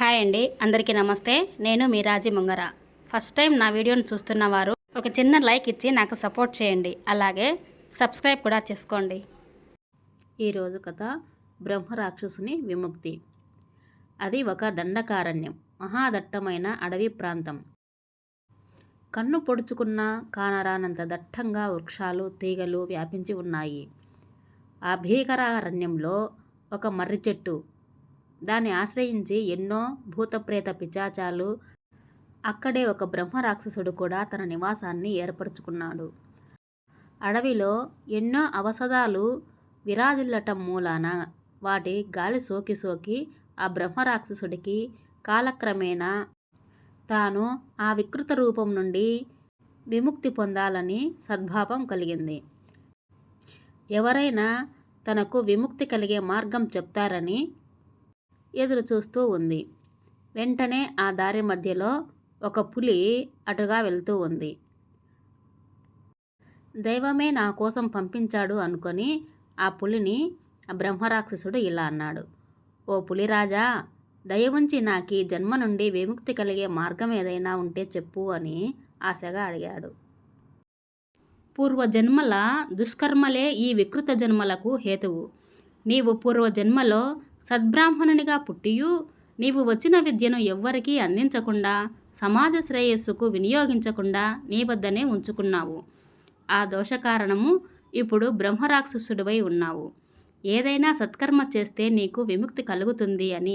Hi అండి అందరికీ నమస్తే. నేను మీ రాజీ ముంగర. ఫస్ట్ టైం నా వీడియోను చూస్తున్న వారు ఒక చిన్న లైక్ ఇచ్చి నాకు సపోర్ట్ చేయండి. అలాగే సబ్స్క్రైబ్ కూడా చేసుకోండి. ఈరోజు కథ బ్రహ్మరాక్షసుని విముక్తి. అది ఒక దండకారణ్యం మహాదట్టమైన అడవి ప్రాంతం. కన్ను పొడుచుకున్న కానరానంత దట్టంగా వృక్షాలు తీగలు వ్యాపించి ఉన్నాయి. ఆ భీకరారణ్యంలో ఒక మర్రి చెట్టు దాన్ని ఆశ్రయించి ఎన్నో భూతప్రేత పిచాచాలు అక్కడే ఒక బ్రహ్మరాక్షసుడు కూడా తన నివాసాన్ని ఏర్పరచుకున్నాడు. అడవిలో ఎన్నో అవసదాలు విరాజిల్లటం మూలాన వాటి గాలి సోకి సోకి ఆ బ్రహ్మరాక్షసుడికి కాలక్రమేణా తాను ఆ వికృత రూపం నుండి విముక్తి పొందాలని సద్భావం కలిగింది. ఎవరైనా తనకు విముక్తి కలిగే మార్గం చెప్తారని ఎదురు చూస్తూ ఉంది. వెంటనే ఆ దారి మధ్యలో ఒక పులి అటుగా వెళ్తూ ఉంది. దైవమే నా కోసం పంపించాడు అనుకొని ఆ పులిని ఆ బ్రహ్మరాక్షసుడు ఇలా అన్నాడు. ఓ పులిరాజా దయ ఉంచి నాకు ఈ జన్మ నుండి విముక్తి కలిగే మార్గం ఏదైనా ఉంటే చెప్పు అని ఆశగా అడిగాడు. పూర్వజన్మల దుష్కర్మలే ఈ వికృత జన్మలకు హేతువు. నీవు పూర్వజన్మలో సద్బ్రాహ్మణునిగా పుట్టియు. నీవు వచ్చిన విద్యను ఎవ్వరికీ అందించకుండా సమాజ శ్రేయస్సుకు వినియోగించకుండా నీ వద్దనే ఉంచుకున్నావు. ఆ దోష కారణము ఇప్పుడు బ్రహ్మరాక్షసుడివై ఉన్నావు. ఏదైనా సత్కర్మ చేస్తే నీకు విముక్తి కలుగుతుంది అని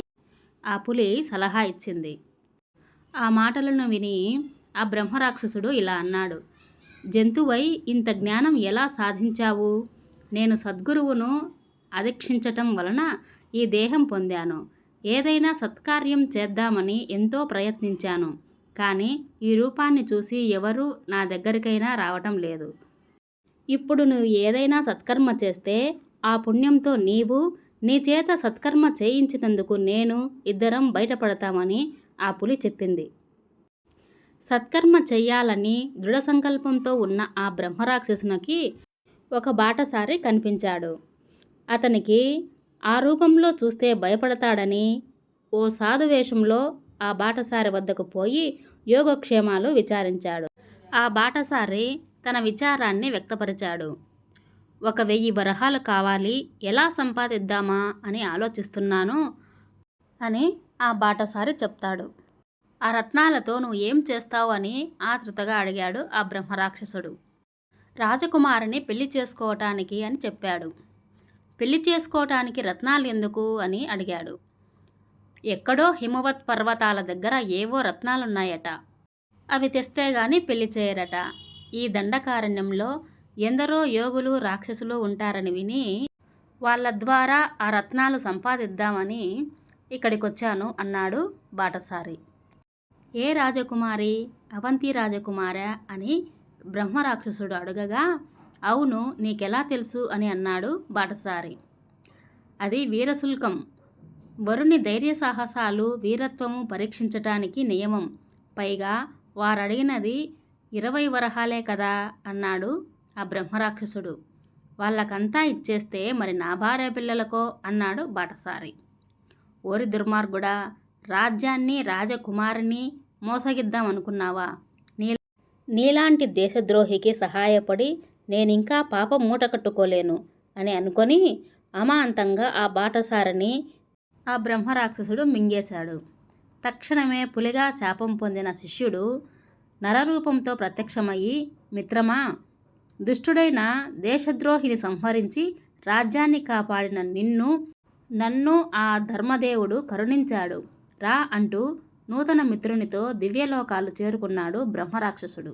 ఆ పులి సలహా ఇచ్చింది. ఆ మాటలను విని ఆ బ్రహ్మరాక్షసుడు ఇలా అన్నాడు. జంతువై ఇంత జ్ఞానం ఎలా సాధించావు? నేను సద్గురువును అధిక్షించటం వలన ఈ దేహం పొందాను. ఏదైనా సత్కార్యం చేద్దామని ఎంతో ప్రయత్నించాను. కానీ ఈ రూపాన్ని చూసి ఎవరూ నా దగ్గరికైనా రావటం లేదు. ఇప్పుడు నువ్వు ఏదైనా సత్కర్మ చేస్తే ఆ పుణ్యంతో నీవు నీ చేత సత్కర్మ చేయించినందుకు నేను ఇద్దరం బయటపడతామని ఆ పులి చెప్పింది. సత్కర్మ చెయ్యాలని దృఢ సంకల్పంతో ఉన్న ఆ బ్రహ్మరాక్షసునికి ఒక బాటసారి కనిపించాడు. అతనికి ఆ రూపంలో చూస్తే భయపడతాడని ఓ సాధు వేషంలో ఆ బాటసారి వద్దకు పోయి యోగక్షేమాలు విచారించాడు. ఆ బాటసారి తన విచారాన్ని వ్యక్తపరిచాడు. ఒక వెయ్యి వరహాలు కావాలి ఎలా సంపాదిద్దామా అని ఆలోచిస్తున్నాను అని ఆ బాటసారి చెప్తాడు. ఆ రత్నాలతో నువ్వు ఏం చేస్తావు అని ఆతృతగా అడిగాడు ఆ బ్రహ్మరాక్షసుడు. రాజకుమారిని పెళ్ళి చేసుకోవటానికి అని చెప్పాడు. పెళ్ళి చేసుకోవటానికి రత్నాలు ఎందుకు? అని అడిగాడు. ఎక్కడో హిమవత్ పర్వతాల దగ్గర ఏవో రత్నాలున్నాయట. అవి తెస్తే గాని పెళ్ళి చేయరట. ఈ దండకారణ్యంలో ఎందరో యోగులు రాక్షసులు ఉంటారని విని వాళ్ళ ద్వారా ఆ రత్నాలు సంపాదిద్దామని ఇక్కడికొచ్చాను అన్నాడు బాటసారి. ఏ రాజకుమారి? అవంతి రాజకుమారా? అని బ్రహ్మరాక్షసుడు అడగగా అవును నీకెలా తెలుసు? అని అన్నాడు బాటసారి. అది వీరశుల్కం. వరుని ధైర్య సాహసాలు వీరత్వము పరీక్షించటానికి నియమం. పైగా వారడిగినది ఇరవై వరహాలే కదా? అన్నాడు ఆ బ్రహ్మరాక్షసుడు. వాళ్ళకంతా ఇచ్చేస్తే మరి నా భార్య పిల్లలకో? అన్నాడు బాటసారి. ఓరి దుర్మార్గుడా రాజ్యాన్ని రాజకుమారిని మోసగిద్దాం అనుకున్నావా నీ నీలాంటి దేశద్రోహికి సహాయపడి నేనింకా పాపం మూట కట్టుకోలేను అని అనుకొని అమాంతంగా ఆ బాటసారిని ఆ బ్రహ్మరాక్షసుడు మింగేశాడు. తక్షణమే పులిగా శాపం పొందిన శిష్యుడు నరరూపంతో ప్రత్యక్షమయ్యి మిత్రమా దుష్టుడైన దేశద్రోహిని సంహరించి రాజ్యాన్ని కాపాడిన నిన్ను నన్ను ఆ ధర్మదేవుడు కరుణించాడు. రా అంటూ నూతన మిత్రునితో దివ్యలోకాలు చేరుకున్నాడు బ్రహ్మరాక్షసుడు.